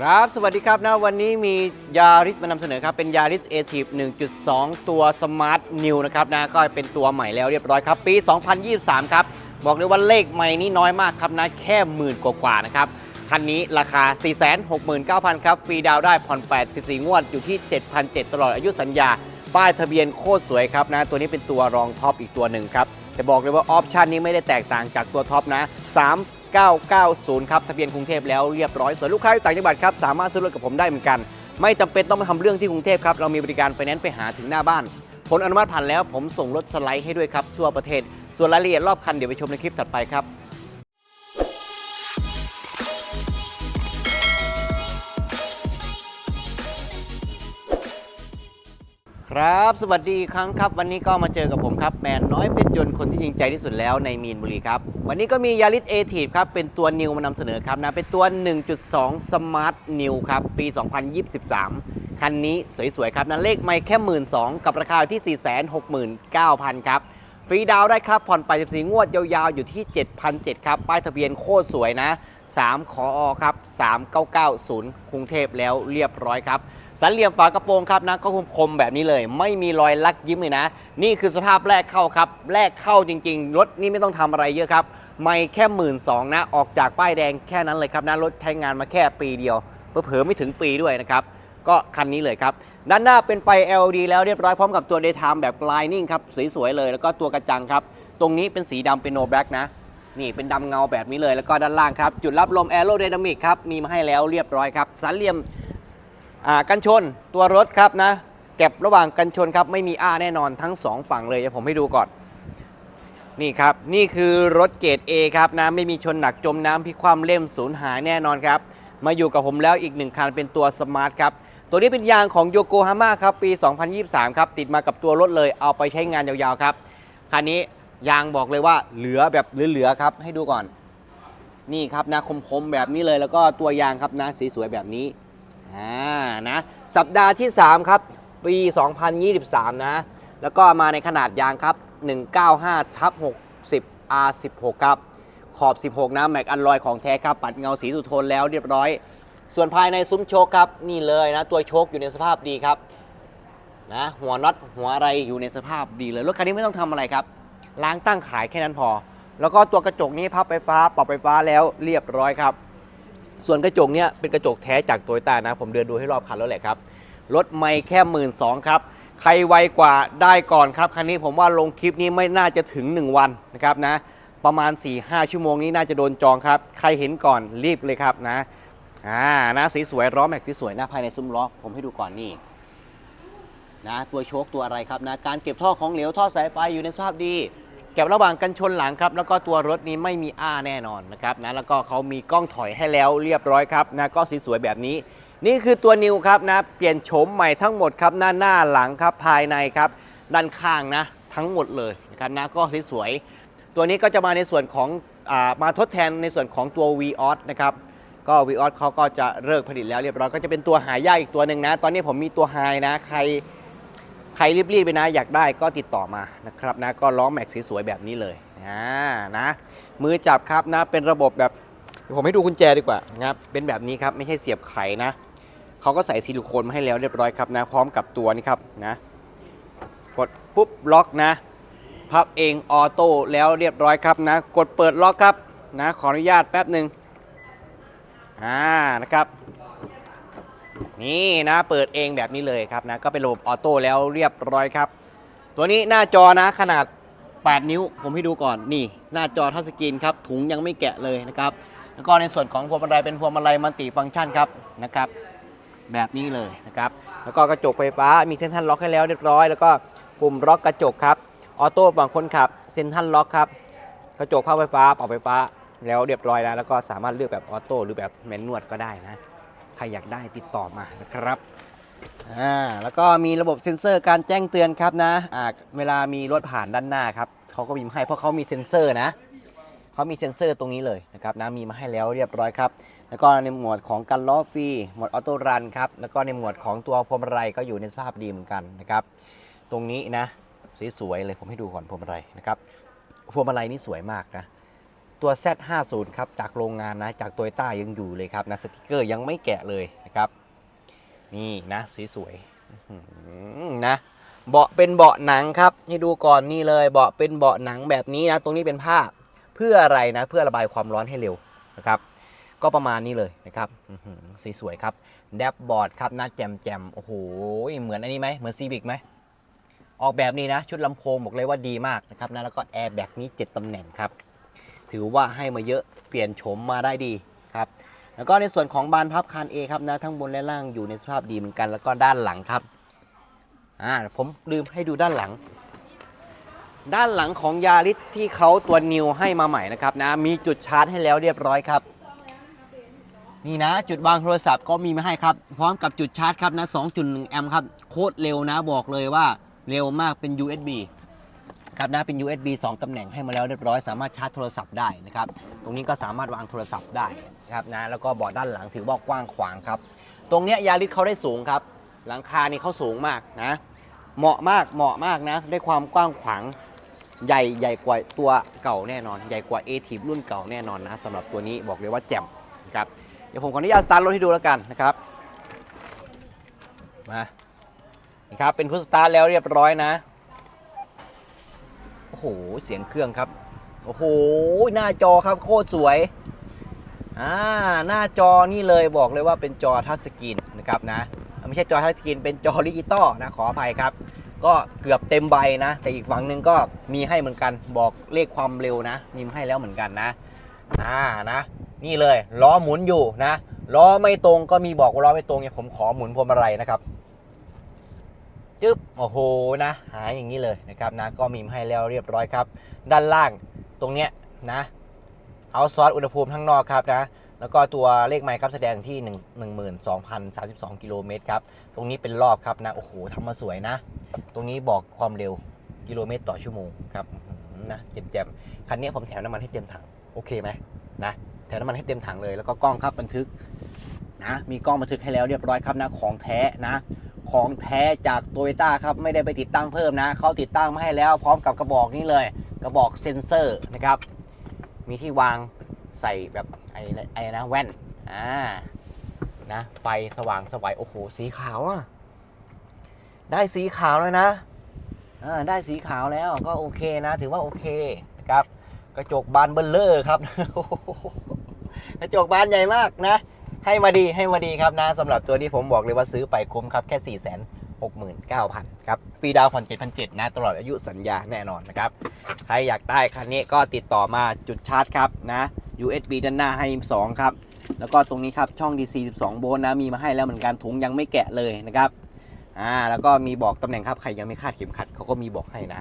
ครับ สวัสดีครับนะวันนี้มียาริสมานำเสนอครับ เป็นยาริสเอทีฟ1.2 ตัวสมาร์ทนิวนะครับนะก็เป็นตัวใหม่แล้วเรียบร้อยครับ ปี 2023 ครับ บอกเลยว่าเลขใหม่นี้น้อยมากครับนะแค่หมื่นกว่าๆนะครับ คันนี้ราคา 469,000 ครับ ฟรีดาวได้ผ่อน 84 งวดอยู่ที่ 7,700 ตลอดอายุสัญญา ป้ายทะเบียนโคตรสวยครับนะ ตัวนี้เป็นตัวรองท็อปอีกตัวหนึ่งครับแต่บอกเลยว่าออปชันนี้ไม่ได้แตกต่างจากตัวท็อปนะ 990 ครับ ทะเบียนกรุงเทพแล้วเรียบร้อย ส่วนลูกค้าที่ต่างจังหวัดครับสามารถซื้อรถกับผมได้เหมือนกัน ไม่จำเป็นต้องมาทำเรื่องที่กรุงเทพครับ เรามีบริการไฟแนนซ์ไปหาถึงหน้าบ้าน ผลอนุมัติผ่านแล้วผมส่งรถสไลด์ให้ด้วยครับทั่วประเทศ ส่วนรายละเอียดรอบคันเดี๋ยวไปชมในคลิปถัดไปครับ ครับ สวัสดีครั้งครับ วันนี้ก็มาเจอกับผมครับ แมนน้อยเป็นยนต์คนที่จริงใจที่สุดแล้วในมีนบุรีครับ วันนี้ก็มียาริสเอทีฟครับ เป็นตัวนิวมานำเสนอครับนะ เป็นตัว 1.2 Smart New ครับ ปี 2023 คันนี้สวย ๆ ครับนะเลขไม่แค่ 1 2ื่นกับราคาที่ 469,000 ครับ ฟรีดาวได้ครับ ผ่อนไป 14 งวดยาวๆ อยู่ที่ 7,700 ครับ ป้ายทะเบียนโคตรสวยนะ 3 ขออครับ 3990กรุงเทพแล้วเรียบร้อยครับ สันเหลี่ยมฝากระโปรงครับนะก็คมๆแบบนี้เลย ไม่มีรอยลักยิ้มเลยนะ นี่คือสภาพแรกเข้าครับ แรกเข้าจริง ๆ รถนี่ไม่ต้องทำอะไรเยอะครับไม่แค่หมื่นสองนะออกจากป้ายแดงแค่นั้นเลยครับนะรถใช้งานมาแค่ปีเดียวเผลอๆไม่ถึงปีด้วยนะครับก็คันนี้เลยครับด้านหน้าเป็นไฟ LED แล้วเรียบร้อยพร้อมกับตัว Daytime แบบ Gliding ครับสวยๆเลยแล้วก็ตัวกระจังครับ ตรงนี้เป็นสีดำเป็น No Black นะ นี่เป็นดำเงาแบบนี้เลยแล้วก็ด้านล่างครับ จุดรับลม Aerodynamic ครับ มีมาให้แล้วเรียบร้อยครับสันเหลี่ยม กันชนตัวรถครับนะเก็บระหว่างกันชนครับไม่มีอ้าแน่นอนทั้งสองฝั่งเลยเดี๋ยวผมให้ดูก่อน นี่ครับนี่คือรถเกรด A ครับนะไม่มีชนหนักจมน้ำพิความเล่มสูญหายแน่นอนครับ มาอยู่กับผมแล้วอีกหนึ่งคันเป็นตัวสมาร์ทครับตัวนี้เป็นยางของโยโกฮาม่าครับปี 2023 ครับติดมากับตัวรถเลยเอาไปใช้งานยาวๆครับคันนี้ยางบอกเลยว่าเหลือแบบเหลือๆครับให้ดูก่อน นี่ครับนะคมๆแบบนี้เลยแล้วก็ตัวยางครับนะสีสวยแบบนี้ อ่านะสัปดาห์ที่ 3 ครับ ปี 2023 นะ แล้วก็มาในขนาดยางครับ 195ทับ60 R16 ครับ ขอบ 16 นะแม็กอันลอยของแท้ครับ ปัดเงาสีสุโทนแล้วเรียบร้อย ส่วนภายในซุ้มโชคครับ นี่เลยนะ ตัวโชคอยู่ในสภาพดีครับนะหัวน็อตหัวอะไรอยู่ในสภาพดีเลยรถคันนี้ไม่ต้องทำอะไรครับ ล้างตั้งขายแค่นั้นพอ แล้วก็ตัวกระจกนี้พับไฟฟ้าปรับไฟฟ้าแล้วเรียบร้อยครับ ส่วนกระจกเนี่ยเป็นกระจกแท้จากโตโยต้านะ ผมเดินดูให้รอบคันแล้วแหละครับ รถไม่แค่หมื่นสองครับ ใครไวกว่าได้ก่อนครับ คันนี้ผมว่าลงคลิปนี้ไม่น่าจะถึง 1 วันนะครับนะ ประมาณ 4-5 ชั่วโมงนี้น่าจะโดนจองครับ ใครเห็นก่อนรีบเลยครับนะ อ่านะสวยๆล้อแม็กที่สวยนะภายในซุ้มล้อผมให้ดูก่อนนี่นะตัวโชคตัวอะไรครับนะการเก็บท่อของเหลวท่อสายไฟอยู่ในสภาพดี เก็บระหว่างกันชนหลังครับ แล้วก็ตัวรถนี้ไม่มีอ้าแน่นอนนะครับนะแล้วก็เขามีกล้องถอยให้แล้วเรียบร้อยครับนะก็สีสวยแบบนี้ นี่คือตัวนิวครับนะเปลี่ยนโฉมใหม่ทั้งหมดครับหน้าหน้าหลังครับภายในครับ ด้านข้างนะทั้งหมดเลยนะครับนะก็สวยๆตัวนี้ก็จะมาในส่วนของอามาทดแทนในส่วนของตัว v ีออสนะครับก็ v ีออสเขาก็จะเลิกผลิตแล้วเรียบร้อยก็จะเป็นตัวหายากอีกตัวหนึ่งนะ ตอนนี้ผมมีตัวไฮนะ ใคร ใครรีบๆไปนะอยากได้ก็ติดต่อมานะครับนะก็ล้อแม็กซ์สวยๆแบบนี้เลยอ่านะมือจับครับนะเป็นระบบแบบผมให้ดูกุญแจดีกว่านะครับเป็นแบบนี้ครับไม่ใช่เสียบไขนะเขาก็ใส่ซิลิโคนมาให้แล้วเรียบร้อยครับนะพร้อมกับตัวนี้ครับนะกดปุ๊บล็อกนะพับเองออโต้แล้วเรียบร้อยครับนะกดเปิดล็อกครับนะขออนุญาตแป๊บหนึ่งอ่านะครับ นี่นะเปิดเองแบบนี้เลยครับนะก็เป็นระบบออโต้แล้วเรียบร้อยครับ ตัวนี้หน้าจอนะขนาด 8 นิ้วผมให้ดูก่อนนี่ หน้าจอทัชสกรีนครับถุงยังไม่แกะเลยนะครับแล้วก็ในส่วนของพวงมาลัยเป็นพวงมาลัยมัลติฟังก์ชันครับนะครับ แบบนี้เลยนะครับ แล้วก็กระจกไฟฟ้ามีเซ็นทรัลล็อกให้แล้วเรียบร้อย แล้วก็ปุ่มล็อกกระจกครับออโต้ฝั่งคนขับเซ็นทรัลล็อกครับกระจกภาพไฟฟ้าเปรับไฟฟ้าแล้วเรียบร้อยแล้วแล้วก็สามารถเลือกแบบออโต้หรือแบบแมนนวลก็ได้นะ ใครอยากได้ติดต่อมานะครับอ่าแล้วก็มีระบบเซ็นเซอร์การแจ้งเตือนครับนะอ่าเวลามีรถผ่านด้านหน้าครับเขาก็มีมาให้เพราะเขามีเซ็นเซอร์นะเขามีเซ็นเซอร์ตรงนี้เลยนะครับนะมีมาให้แล้วเรียบร้อยครับ แล้วก็ในหมวดของการล้อฟรีหมวดออโต้รันครับแล้วก็ในหมวดของตัวพวงมาลัยก็อยู่ในสภาพดีเหมือนกันนะครับ ตรงนี้นะสวยๆเลยผมให้ดูก่อนพวงมาลัยนะครับพวงมาลัยนี่สวยมากนะ ตตัว Z50 ครับจากโรงงานนะจากโตโยต้ายังอยู่เลยครับนะสติกเกอร์ยังไม่แกะเลยนะครับ นี่นะสีสวยนะเบาะเป็นเบาะหนังครับ ให้ดูก่อนนี่เลยเบาะเป็นเบาะหนังแบบนี้นะตรงนี้เป็นผ้าเพื่ออะไรนะเพื่อระบายความร้อนให้เร็วนะครับ ก็ประมาณนี้เลยนะครับสีสวยครับแดบบอร์ดครับน้าแจมแจมๆโอ้โหเหมือนอันนี้ไหมเหมือนซีบิกไหมออกแบบนี้นะ ชุดลำโพงบอกเลยว่าดีมากนะครับนะแล้วก็แอร์แบ็กนี้ 7ตำแหน่งครับ ถือว่าให้มาเยอะเปลี่ยนโฉมมาได้ดีครับแล้วก็ในส่วนของบานพับคานเอครับนะทั้งบนและล่างอยู่ในสภาพดีเหมือนกัน แล้วก็ด้านหลังครับอ่าผมลืมให้ดูด้านหลัง ด้านหลังของยาริสที่เขาตัวนิวให้มาใหม่นะครับนะมีจุดชาร์จให้แล้วเรียบร้อยครับ นี่นะจุดวางโทรศัพท์ก็มีมาให้ครับ พร้อมกับจุดชาร์จครับนะ2.1แอมป์ครับโคตรเร็วนะบอกเลยว่าเร็วมากเป็น USB ครับนะเป็น USB 2 ตำแหน่งให้มาแล้วเรียบร้อยสามารถชาร์จโทรศัพท์ได้นะครับตรงนี้ก็สามารถวางโทรศัพท์ได้นะครับนะแล้วก็เบาะด้านหลังถือว่ากว้างขวางครับ ตรงเนี้ยยาริสเขาได้สูงครับ หลังคานี่เขาสูงมากนะ เหมาะมากเหมาะมากนะได้ความกว้างขวางใหญ่ใหญ่กว่าตัวเก่าแน่นอน ใหญ่กว่า a t ทีรุ่นเก่าแน่นอนนะสำหรับตัวนี้บอกเลยว่าแจ่มนะครับเดี๋ยวผมขออนุญาตสตาร์ทรถให้ดูแล้วกันนะครับมานี่ครับเป็นพุทสตาร์ทแล้วเรียบร้อยนะ หเสียงเครื่องครับ โอ้โห หน้าจอครับโคตรสวย อ่า หน้าจอนี่เลยบอกเลยว่าเป็นจอทัชสกรีนนะครับนะ ไม่ใช่จอทัชสกรีนเป็นจอดิจิตอลนะ ขออภัยครับ ก็เกือบเต็มใบนะ แต่อีกฝั่งหนึ่งก็มีให้เหมือนกัน บอกเลขความเร็วนะ มีให้แล้วเหมือนกันนะ อ่า นะ นี่เลยล้อหมุนอยู่นะ ล้อไม่ตรงก็มีบอกว่าล้อไม่ตรงเนี่ยผมขอหมุนพวงมาลัยนะครับ จึ๊บโอ้โหนะ หายอย่างนี้เลยนะครับนะก็มีมให้แล้วเรียบร้อยครับ ด้านล่างตรงเนี้ยนะเอาซอสอุณหภูมิข้างนอกครับนะแล้วก็ตัวเลขไมค์ครับแสดงที่ 1 12,032 กิโลเมตรครับ ตรงนี้เป็นรอบครับนะ โอ้โหทำมาสวยนะ ตรงนี้บอกความเร็วกิโลเมตรต่อชั่วโมงครับนะเจ็มๆ คันนี้ผมแถมน้ำมันให้เต็มถัง โอเคไหมนะ แถมน้ำมันให้เต็มถังเลย แล้วก็กล้องครับบันทึกนะ มีกล้องบันทึกให้แล้วเรียบร้อยครับนะ ของแท้นะ ของแท้จากโตโยต้าครับไม่ได้ไปติดตั้งเพิ่มนะเขาติดตั้งมาให้แล้วพร้อมกับกระบอกนี้เลย กระบอกเซ็นเซอร์นะครับ มีที่วางใส่แบบไอ้ไอ้นะแว่นอ่านะไฟสว่างสวัยโอ้โหสีขาวอะได้สีขาวแล้วนะอ่าได้สีขาวแล้วก็โอเคนะ ถือว่าโอเคนะครับ กระจกบานเบลเลอร์ครับกระจกบานใหญ่มากนะ ให้มาดีให้มาดีครับนะสำหรับตัวนี้ผมบอกเลยว่าซื้อไปคุ้มครับแค่ 4 6 9 0 0 0ครับฟรีดาวน์ผ่อน7,700นะตลอดอายุสัญญาแน่นอนนะครับ ใครอยากได้คันนี้ก็ติดต่อมาจุดชาร์จครับนะ USB ด้านหน้าให้ 2 ครับ แล้วก็ตรงนี้ครับช่อง DC 12 โวลต์นะมีมาให้แล้วเหมือนกันถุงยังไม่แกะเลยนะครับอ่าแล้วก็มีบอกตำแหน่งครับใครยังไม่คาดเข็มขัดเขาก็มีบอกให้นะ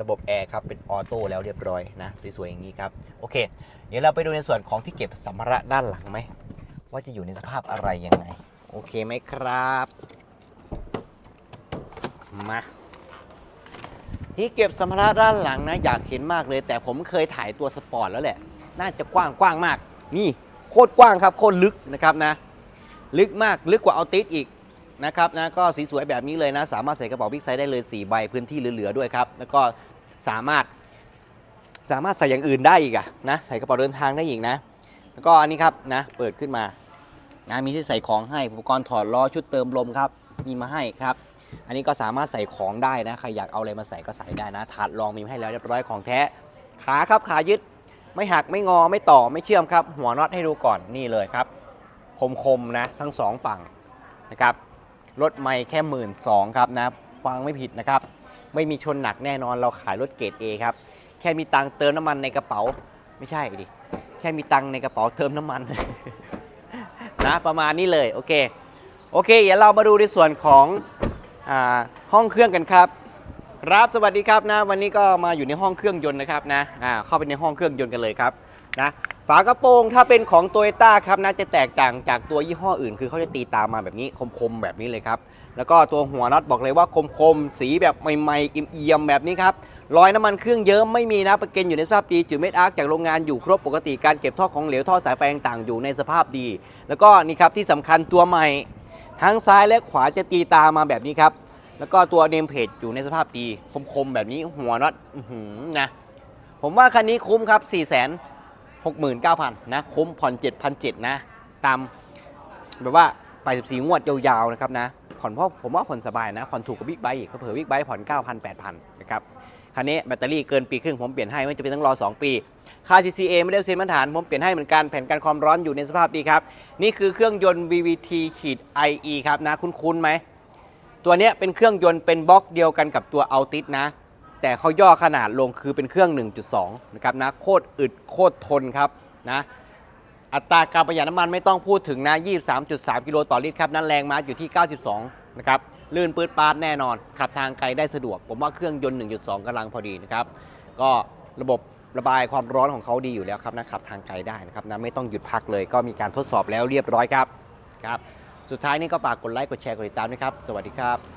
ระบบแอร์ครับเป็นออโต้แล้วเรียบร้อยนะสวยๆอย่างนี้ครับโอเค เดี๋ยวเราไปดูในส่วนของที่เก็บสัมภาระด้านหลังไหม ว่าจะอยู่ในสภาพอะไรยังไง โอเคไหมครับ มาที่เก็บสัมภาระด้านหลังนะอยากเห็นมากเลย แต่ผมเคยถ่ายตัวสปอร์ตแล้วแหละ น่าจะกว้างกว้างมาก นี่โคตรกว้างครับ โคตรลึกนะครับนะ ลึกมากลึกกว่าเอาติสอีกนะครับนะก็สีสวยแบบนี้เลยนะ สามารถใส่กระเป๋าบิ๊กไซส์ได้เลย 4 ใบพื้นที่เหลือๆด้วยครับ แล้วก็สามารถสามารถใส่อย่างอื่นได้อีกอะนะใส่กระเป๋าเดินทางได้อีกนะ แล้วก็อันนี้ครับนะเปิดขึ้นมา นะมีที่ใส่ของให้อุปกรณ์ถอดล้อชุดเติมลมครับ มีมาให้ครับ อันนี้ก็สามารถใส่ของได้นะใครอยากเอาอะไรมาใส่ก็ใส่ได้นะ ถาดรองมีมาให้แล้วเรียบร้อยของแท้ ขาครับขายึดไม่หักไม่งอไม่ต่อไม่เชื่อมครับ หัวน็อตให้ดูก่อนนี่เลยครับ คมๆนะทั้งสองฝั่งนะครับรถไม่แค่หมื่นสองครับนะฟังไม่ผิดนะครับ ไม่มีชนหนักแน่นอนเราขายรถเกรด A ครับ แค่มีตังเติมน้ำมันในกระเป๋า ไม่ใช่ดิ แค่มีตังในกระเป๋าเติมน้ำมัน นะประมาณนี้เลยโอเคโอเคเดี๋ยวเรามาดูในส่วนของอห้องเครื่องกันครับครับสวัสดีครับนะวันนี้ก็มาอยู่ในห้องเครื่องยนต์นะครับนะอ่าเข้าไปในห้องเครื่องยนต์กันเลยครับนะฝากระโปรงถ้าเป็นของโตโยต้าครับนะจะแตกต่างจากตัวยี่ห้ออื่น คือเขาจะตีตามมาแบบนี้คมๆแบบนี้เลยครับแล้วก็ตัวหัวน็อตบอกเลยว่าคมๆสีแบบใหม่ๆเอี่ยมๆแบบนี้ครับ รอยน้ำมันเครื่องเยิ้มไม่มีนะประกันอยู่ในสภาพดีจุดเม็ดอาร์คจากโรงงานอยู่ครบปกติการเก็บท่อของเหลวท่อสายไฟต่างๆอยู่ในสภาพดี แล้วก็นี่ครับที่สำคัญตัวใหม่ทั้งซ้ายและขวาจะตีตามาแบบนี้ครับ แล้วก็ตัวเนมเพจอยู่ในสภาพดีคมๆแบบนี้หัวน็อตนะผมว่าคันนี้คุ้มครับ4 0 0 0 0 0 69,000 นะ คุ้มผ่อน 7,700 นะ ตามแบบว่าไป14 งวดยาวๆ นะครับนะ ผ่อนเพราะผมว่าผ่อนสบายนะ ผ่อนถูกกว่าบิ๊กไบค์อีกเผื่อบิ๊กไบค์ผ่อน 9,000 8,000น คันนี้แบตเตอรี่เกินปีครึ่งผมเปลี่ยนให้ไม่จะเป็นต้องรอ 2 ปีค่า CCA ไม่ได้เซ็นมาตรฐาน ผมเปลี่ยนให้เหมือนกันแผ่นกันความร้อนอยู่ในสภาพดีครับ นี่คือเครื่องยนต์ VVT ขีด IE ครับนะ คุ้นๆไหม ตัวนี้เป็นเครื่องยนต์เป็นบล็อกเดียวกันกับตัว Altis นะ แต่เขาย่อขนาดลงคือเป็นเครื่อง 1.2 นะครับนะ โคตรอึดโคตรทนครับนะ อัตราการประหยัดน้ำมันไม่ต้องพูดถึงนะ 23.3 กิโลต่อลิตรครับนั้นแรงม้าอยู่ที่ 92 นะครับ ลื่นปื๊ดปาดแน่นอน ขับทางไกลได้สะดวก ผมว่าเครื่องยนต์ 1.2กำลังพอดีนะครับ ก็ระบบระบายความร้อนของเขาดีอยู่แล้วครับนะขับทางไกลได้นะครับนะไม่ต้องหยุดพักเลย ก็มีการทดสอบแล้วเรียบร้อยครับครับ สุดท้ายนี่ก็ฝากกดไลค์กดแชร์กดติดตามนะครับ สวัสดีครับ